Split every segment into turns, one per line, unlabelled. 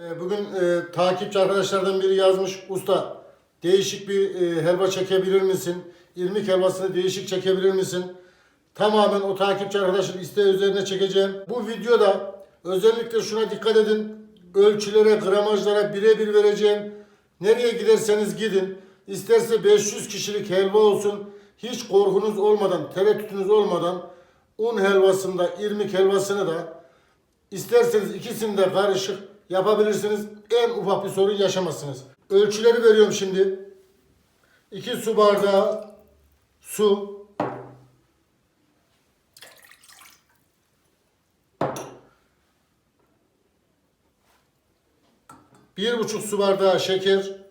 Ee, Bugün e, takipçi arkadaşlardan biri yazmış. Usta değişik bir e, helva çekebilir misin? İrmik helvasını değişik çekebilir misin? Tamamen o takipçi arkadaşın isteği üzerine çekeceğim. Bu videoda özellikle şuna dikkat edin. Ölçülere, gramajlara birebir vereceğim. Nereye giderseniz gidin. İsterse 500 kişilik helva olsun. Hiç korkunuz olmadan, tereddütünüz olmadan un helvasında, irmik helvasını da İsterseniz ikisini de karışık yapabilirsiniz. En ufak bir sorun yaşamazsınız. Ölçüleri veriyorum şimdi. 2 su bardağı su. Bir buçuk su bardağı şeker.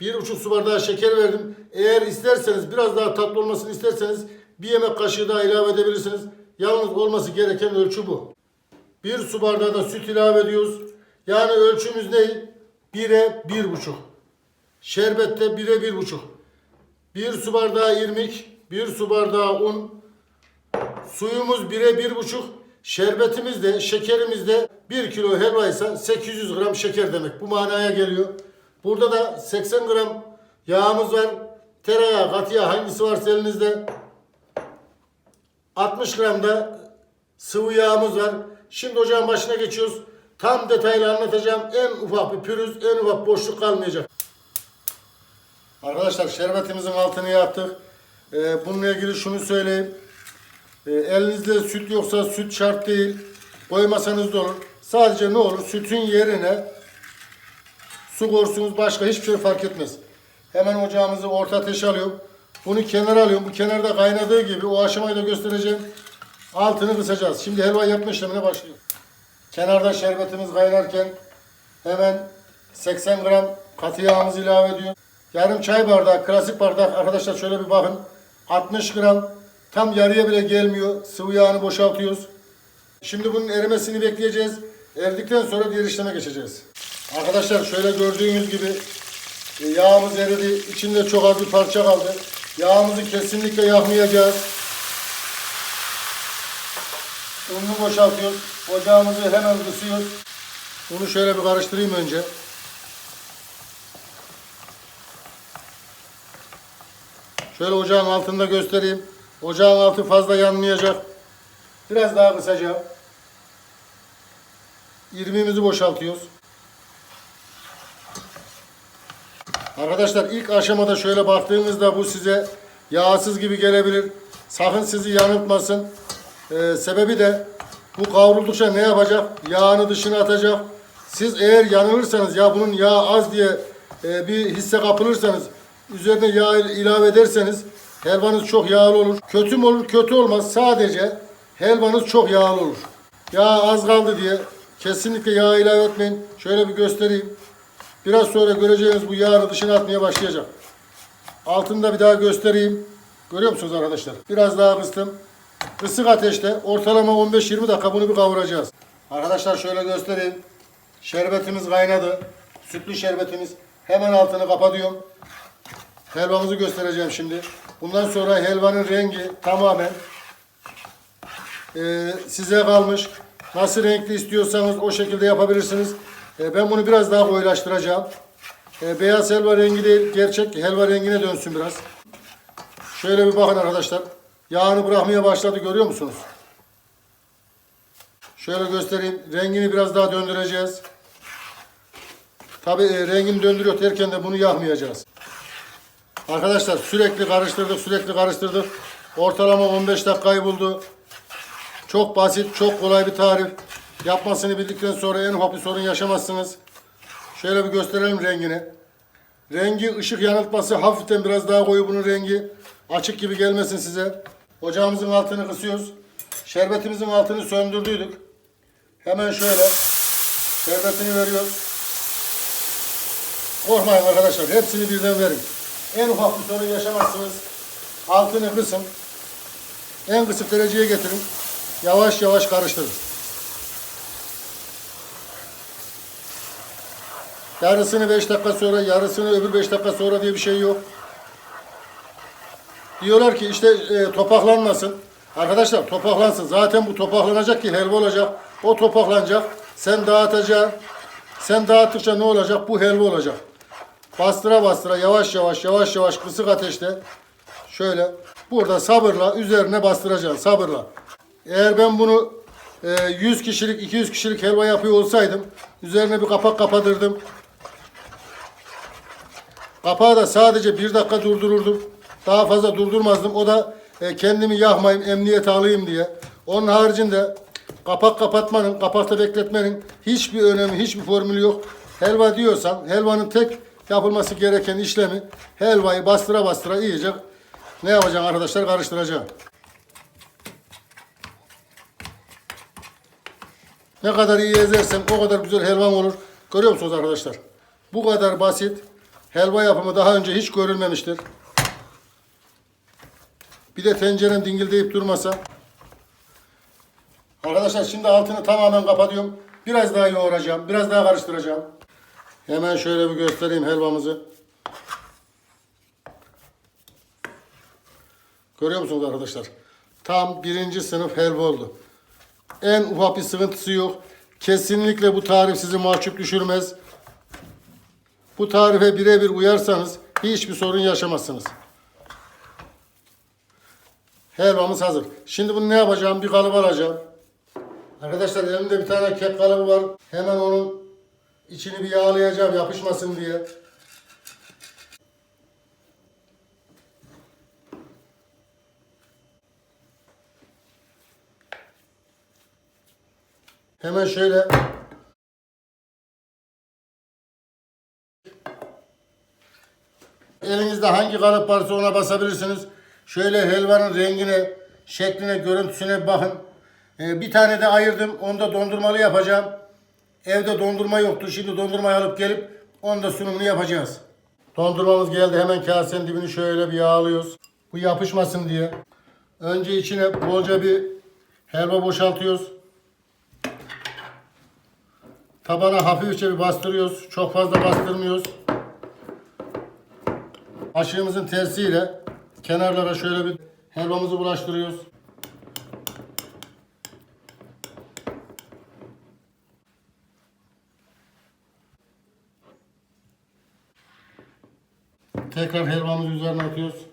Bir buçuk su bardağı şeker verdim. Eğer isterseniz biraz daha tatlı olmasını isterseniz bir yemek kaşığı daha ilave edebilirsiniz. Yalnız olması gereken ölçü bu. Bir su bardağı da süt ilave ediyoruz. Yani ölçümüz ne? 1'e 1,5. Şerbette 1'e 1,5. Bir su bardağı irmik, bir su bardağı un, suyumuz 1'e 1,5. Şerbetimiz de, şekerimiz de 1 kilo helva ise 800 gram şeker demek. Bu manaya geliyor. Burada da 80 gram yağımız var. Tereyağı, katı yağ hangisi varsa elinizde. 60 gram da sıvı yağımız var. Şimdi ocağın başına geçiyoruz. Tam detaylı anlatacağım. En ufak bir pürüz, en ufak boşluk kalmayacak. Arkadaşlar şerbetimizin altını yaktık. Ee, bununla ilgili şunu söyleyeyim. Ee, elinizde süt yoksa süt şart değil. Koymasanız da olur. Sadece ne olur? Sütün yerine su korsunuz başka hiçbir şey fark etmez. Hemen ocağımızı orta ateşe alıyorum. Bunu kenara alıyorum. Bu kenarda kaynadığı gibi o aşamayı da göstereceğim. Altını kısacağız. Şimdi helva yapma işlemine başlıyor. Kenarda şerbetimiz kaynarken hemen 80 gram katı yağımızı ilave ediyor. Yarım çay bardağı, klasik bardak arkadaşlar şöyle bir bakın. 60 gram tam yarıya bile gelmiyor. Sıvı yağını boşaltıyoruz. Şimdi bunun erimesini bekleyeceğiz. Eridikten sonra diğer işleme geçeceğiz. Arkadaşlar şöyle gördüğünüz gibi e, yağımız eridi. İçinde çok az bir parça kaldı. Yağımızı kesinlikle yakmayacağız. Ununu boşaltıyoruz. Ocağımızı hemen kısıyoruz. Bunu şöyle bir karıştırayım önce. Şöyle ocağın altında göstereyim. Ocağın altı fazla yanmayacak. Biraz daha kısacağım. İrmiğimizi boşaltıyoruz. Arkadaşlar ilk aşamada şöyle baktığınızda bu size yağsız gibi gelebilir. Sakın sizi yanıltmasın. Ee, sebebi de bu kavruldukça ne yapacak? Yağını dışına atacak. Siz eğer yanılırsanız ya bunun yağı az diye e, bir hisse kapılırsanız üzerine yağ ilave ederseniz helvanız çok yağlı olur. Kötü mü olur? Kötü olmaz. Sadece helvanız çok yağlı olur. Yağ az kaldı diye kesinlikle yağ ilave etmeyin. Şöyle bir göstereyim. Biraz sonra göreceğiniz bu yağını dışına atmaya başlayacak. Altında bir daha göstereyim. Görüyor musunuz arkadaşlar? Biraz daha kıstım. Kısık ateşte ortalama 15-20 dakika bunu bir kavuracağız. Arkadaşlar şöyle göstereyim. Şerbetimiz kaynadı. Sütlü şerbetimiz. Hemen altını kapatıyorum. Helvamızı göstereceğim şimdi. Bundan sonra helvanın rengi tamamen e, size kalmış. Nasıl renkli istiyorsanız o şekilde yapabilirsiniz. E, ben bunu biraz daha koyulaştıracağım. E, beyaz helva rengi değil, gerçek helva rengine dönsün biraz. Şöyle bir bakın arkadaşlar. Yağını bırakmaya başladı görüyor musunuz? Şöyle göstereyim. Rengini biraz daha döndüreceğiz. Tabi e, rengini döndürüyor derken de bunu yakmayacağız. Arkadaşlar sürekli karıştırdık, sürekli karıştırdık. Ortalama 15 dakikayı buldu. Çok basit, çok kolay bir tarif. Yapmasını bildikten sonra en ufak bir sorun yaşamazsınız. Şöyle bir gösterelim rengini. Rengi ışık yanıltması hafiften biraz daha koyu bunun rengi. Açık gibi gelmesin size. Ocağımızın altını kısıyoruz. Şerbetimizin altını söndürdüydük. Hemen şöyle şerbetini veriyoruz. Korkmayın arkadaşlar. Hepsini birden verin. En ufak bir sorun yaşamazsınız. Altını kısın. En kısık dereceye getirin. Yavaş yavaş karıştırın. Yarısını 5 dakika sonra, yarısını öbür 5 dakika sonra diye bir şey yok. Diyorlar ki işte e, topaklanmasın. Arkadaşlar topaklansın. Zaten bu topaklanacak ki helva olacak. O topaklanacak. Sen dağıtacaksın. Sen dağıttıkça ne olacak? Bu helva olacak. Bastıra bastıra yavaş yavaş yavaş yavaş kısık ateşte şöyle burada sabırla üzerine bastıracaksın sabırla. Eğer ben bunu e, 100 kişilik 200 kişilik helva yapıyor olsaydım üzerine bir kapak kapatırdım. Kapağı da sadece bir dakika durdururdum. Daha fazla durdurmazdım. O da e, kendimi yakmayayım, emniyete alayım diye. Onun haricinde kapak kapatmanın, kapakta bekletmenin hiçbir önemi, hiçbir formülü yok. Helva diyorsan helvanın tek yapılması gereken işlemi helvayı bastıra bastıra iyice ne yapacaksın arkadaşlar? Karıştıracaksın. Ne kadar iyi ezersen o kadar güzel helvan olur. Görüyor musunuz arkadaşlar? Bu kadar basit. Helva yapımı daha önce hiç görülmemiştir. Bir de tencerem dingildeyip durmasa. Arkadaşlar şimdi altını tamamen kapatıyorum. Biraz daha yoğuracağım. Biraz daha karıştıracağım. Hemen şöyle bir göstereyim helvamızı. Görüyor musunuz arkadaşlar? Tam birinci sınıf helva oldu. En ufak bir sıkıntısı yok. Kesinlikle bu tarif sizi mahcup düşürmez. Bu tarife birebir uyarsanız hiçbir sorun yaşamazsınız. Helvamız hazır. Şimdi bunu ne yapacağım? Bir kalıp alacağım. Arkadaşlar elimde bir tane kek kalıbı var. Hemen onun içini bir yağlayacağım yapışmasın diye. Hemen şöyle Elinizde hangi kalıp varsa ona basabilirsiniz. Şöyle helvanın rengine, şekline, görüntüsüne bakın. Ee, bir tane de ayırdım. Onu da dondurmalı yapacağım. Evde dondurma yoktu. Şimdi dondurmayı alıp gelip onu da sunumunu yapacağız. Dondurmamız geldi. Hemen kasenin dibini şöyle bir yağlıyoruz. Bu yapışmasın diye. Önce içine bolca bir helva boşaltıyoruz. Tabana hafifçe bir bastırıyoruz. Çok fazla bastırmıyoruz. Aşığımızın tersiyle kenarlara şöyle bir helvamızı bulaştırıyoruz. Tekrar helvamızı üzerine atıyoruz.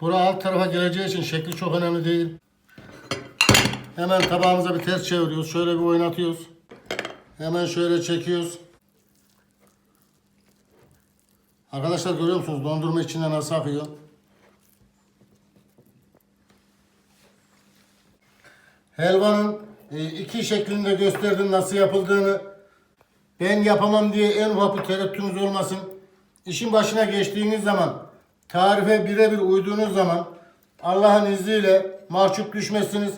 Bura alt tarafa geleceği için şekli çok önemli değil. Hemen tabağımıza bir ters çeviriyoruz. Şöyle bir oynatıyoruz. Hemen şöyle çekiyoruz. Arkadaşlar görüyor musunuz? Dondurma içinden nasıl akıyor? Helvanın e, iki şeklinde gösterdim nasıl yapıldığını. Ben yapamam diye en ufak bir tereddütünüz olmasın. İşin başına geçtiğiniz zaman, tarife birebir uyduğunuz zaman Allah'ın izniyle mahcup düşmezsiniz.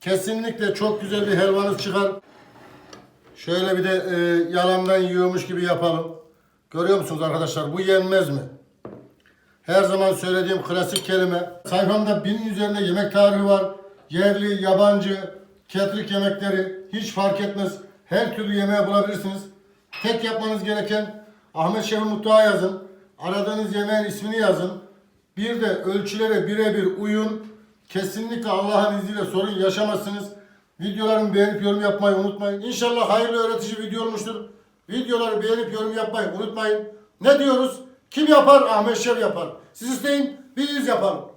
Kesinlikle çok güzel bir helvanız çıkar. Şöyle bir de e, yalandan yiyormuş gibi yapalım. Görüyor musunuz arkadaşlar? Bu yenmez mi? Her zaman söylediğim klasik kelime. Sayfamda binin üzerinde yemek tarifi var. Yerli, yabancı, ketrik yemekleri hiç fark etmez. Her türlü yemeği bulabilirsiniz. Tek yapmanız gereken Ahmet Şef'in mutfağı yazın. Aradığınız yemeğin ismini yazın. Bir de ölçülere birebir uyun. Kesinlikle Allah'ın izniyle sorun yaşamazsınız. Videolarımı beğenip yorum yapmayı unutmayın. İnşallah hayırlı öğretici video olmuştur. Videoları beğenip yorum yapmayı unutmayın. Ne diyoruz? Kim yapar? Ahmet Şef yapar. Siz isteyin, biz yapalım.